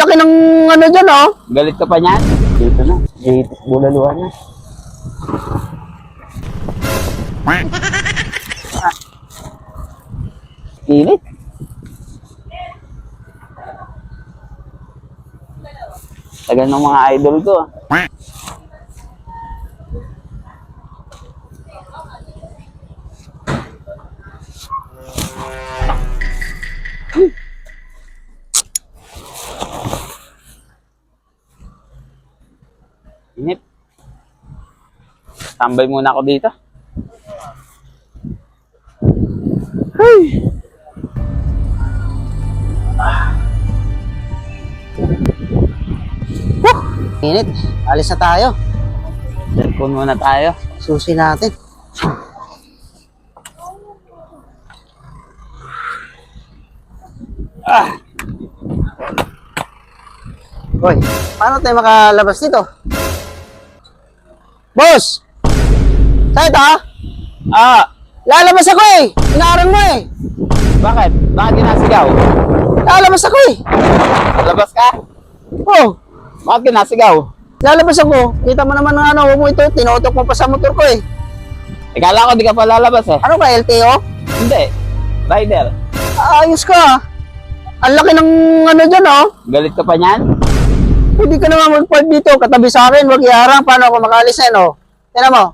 laki ng ano dyan, oh. Galit ka pa niyan? Dito na. Dito. Bulaluhan na. Kilit. Tagal ng mga idol ko. ah. Init. Tambay muna ako dito. Ay. Init. Alis na tayo. Cellphone muna tayo. Susi natin. Hoy, paano tayo makalabas dito? Boss! Saan ito? Ah! Lalabas ako eh! Inaarang mo eh! Bakit? Bakit ginasigaw? Lalabas ako eh! Labas ka? Oh, Bakit ginasigaw? lalabas ako. Kita mo naman ng ano, huwag mo ito, tinutok mo pa sa motor ko eh. Ikala ko di ka pa lalabas eh. Ano ka, LTO? Hindi. Rider. Ayos ka ah. Ang laki ng ano dyan oh. Galit ka pa niyan? Hindi ka naman mag-park dito, katabi sa akin, wag iharang, paano ako makalis eh, no? Tignan mo.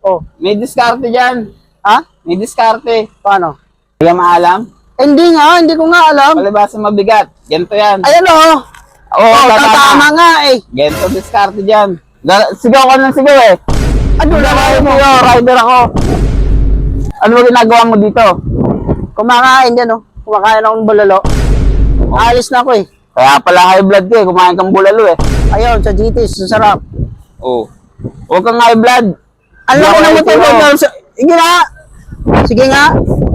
Oh, May diskarte dyan. ha? May diskarte. Paano? Hindi ka maalam? Eh, hindi nga, hindi ko nga alam. Palibasa mabigat. Ganito yan. Ayan oh. Oo, Oh, tama. tama nga eh. Ganito diskarte dyan. Ga- Sigaw ka ng sigaw eh. Ano na Rider mo? Rider ako. Ano ba ginagawa mo dito? Kumakain dyan oh. Kumakain akong bulalo. Alis na ako eh. Kaya pala high blood ka eh. Kumain kang bulalo eh. Ayun, sa GT's, ang sarap. Oo. Huwag kang high blood. Ang laki ng motor ko. LTO. Sa- Sige nga. Sige nga.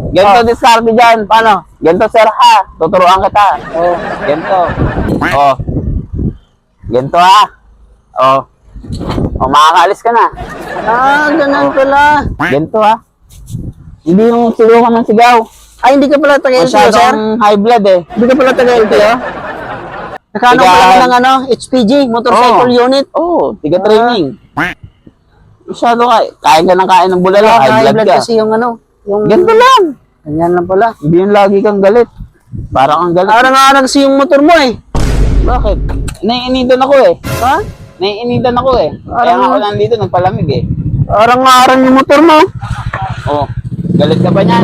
Ganito Oh. diskarte dyan. Paano? Ganito sir ha. Tuturuan kita. Oh, ganito. Oh. Ganito ha. Oh. Oh, makakaalis ka na. Ah, ganun pala. Ganito ha. Hindi yung sigaw ka ng sigaw. Ay, hindi ka pala taga-LTO, sir? Masyadong high blood eh. Hindi ka pala taga-LTO? Nakano pala ka ng ano, HPG, motorcycle Oo. unit. Oo, oh, tiga training. Masyado ka. Kain ka ng kain ng bulalo. Kaya high blood blood ka. kasi yung ano, yung... Ganito lang. Ganyan lang pala. Hindi yung lagi kang galit. Parang kang galit. Arang-arang kasi yung motor mo eh. Bakit? Naiinitan ako eh. Ha? Naiinitan ako eh. Kaya Parang- nga ako nandito, nagpalamig eh. Arang-arang yung motor mo. Oh, galit ka ba niyan?